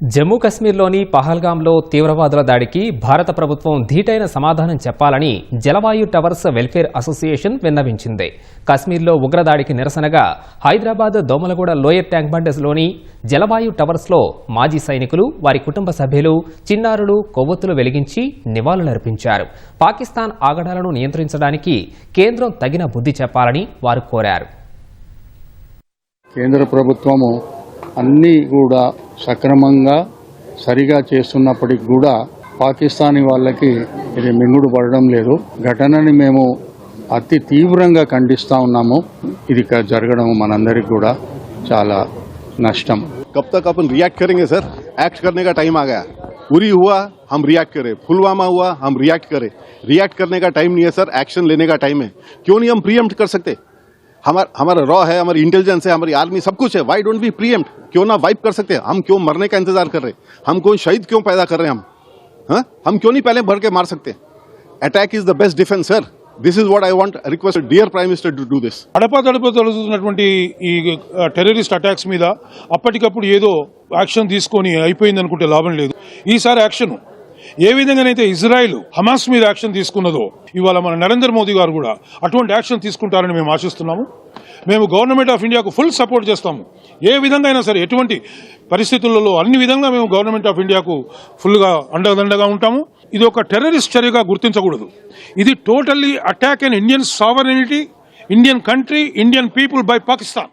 జమ్మూ కశ్మీర్లోని పహల్గాంలో తీవ్రవాదుల దాడికి భారత ప్రభుత్వం ధీటైన సమాధానం చెప్పాలని జలవాయు టవర్స్ వెల్ఫేర్ అసోసియేషన్ విన్నవించింది. కశ్మీర్లో ఉగ్రదాడికి నిరసనగా హైదరాబాద్ దోమలగూడ లోయర్ ట్యాంక్ బండెస్లోని జలవాయు టవర్స్లో మాజీ సైనికులు వారి కుటుంబ సభ్యులు చిన్నారులు కొవ్వొత్తులు వెలిగించి నివాళులర్పించారు. పాకిస్తాన్ ఆగడాలను నియంత్రించడానికి కేంద్రం తగిన బుద్ధి చెప్పాలని వారు కోరారు. కేంద్ర ప్రభుత్వము అన్నీ కూడా సక్రమంగా సరిగా చేస్తున్నప్పటికి కూడా పాకిస్తానీ వాళ్ళకి ఇది మింగుడు పడడం లేదు ఘటనని మేము అతి తీవ్రంగా ఖండిస్తా ఉన్నాము ఇది క- జరగడం మనందరికి కూడా చాలా నష్టం कब तक अपन रिएक्ट करेंगे सर एक्ट करने का टाइम आ गया उरी हुआ हम रिएक्ट करें पुलवामा हुआ हम रिएक्ट करें रिएक्ट करने का टाइम नहीं है सर एक्शन लेने का टाइम है क्यों नहीं हम प्रीएम्प्ट कर सकते हमारा हमारा रॉ है हमारी इंटेलिजेंस है हमारी आर्मी सब कुछ है वाई डोंट बी प्रीएम्प्ट क्यों ना वाइप कर सकते हम क्यों मरने का इंतजार कर रहे हम कोई शहीद क्यों पैदा कर रहे हैं हम हाँ? हम क्यों नहीं पहले भर के मार सकते attack is the best defence sir this is what I want request dear prime minister to do this అడపాదడప జరుగుతున్నటువంటి ఈ ఆ, టెర్రరిస్ట్ అటాక్స్ మీద అప్పటికప్పుడు ఏదో యాక్షన్ తీసుకొని అయిపోయింది అనుకుంటే లాభం లేదు ఈసారి యాక్షన్ ఏ విధంగానైతే ఇజ్రాయెల్ హమాస్ మీద యాక్షన్ తీసుకున్నదో ఇవాళ మన నరేంద్ర మోదీ గారు కూడా అటువంటి యాక్షన్ తీసుకుంటారని మేము ఆశిస్తున్నాము. మేము గవర్నమెంట్ ఆఫ్ ఇండియాకు ఫుల్ సపోర్ట్ చేస్తాము. ఏ విధంగా అయినా సరే ఎటువంటి పరిస్థితులలో అన్ని విధంగా మేము గవర్నమెంట్ ఆఫ్ ఇండియాకు ఫుల్గా అండదండగా ఉంటాము. ఇది ఒక టెర్రరిస్ట్ చర్యగా గుర్తించకూడదు. ఇది totally attack and Indian sovereignty Indian country Indian people by Pakistan.